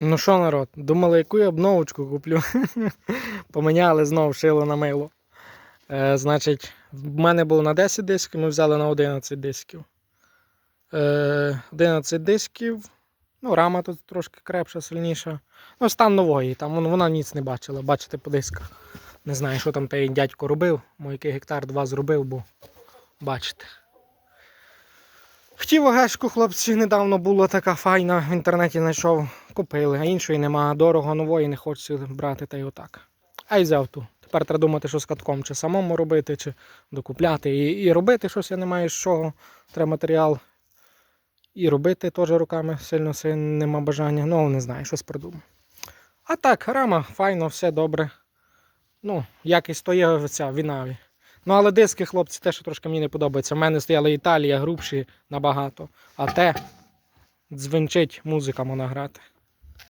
Ну що, народ, думали, яку я обновочку куплю. Поміняли знову шило на мило. Е, значить, в мене було на 10 дисків, ми взяли на 11 дисків. Е, 11 дисків. Ну, рама тут трошки крепша, сильніша. Ну, стан нової, там вона ніц не бачила, бачите по дисках. Не знаю, що там той дядько робив, мо який гектар два зробив, бо бачите. Хотів ОГшку, хлопці, недавно була така файна, в інтернеті знайшов, купили, а іншої нема. Дорого нової не хочеться брати, та й отак. А й взяв ту. Тепер треба думати, що з катком, чи самому робити, чи докупляти. І, і робити щось я не маю з чого. Треба матеріал. І робити теж руками сильно нема бажання. Ну, не знаю, щось придумаю. А так, рама, файно, все добре. Ну, якість то є ця вінаві. Ну, але диски, хлопці, те, що трошки мені не подобається. У мене стояла Італія, грубші набагато. А те дзвенчить, музика можна грати.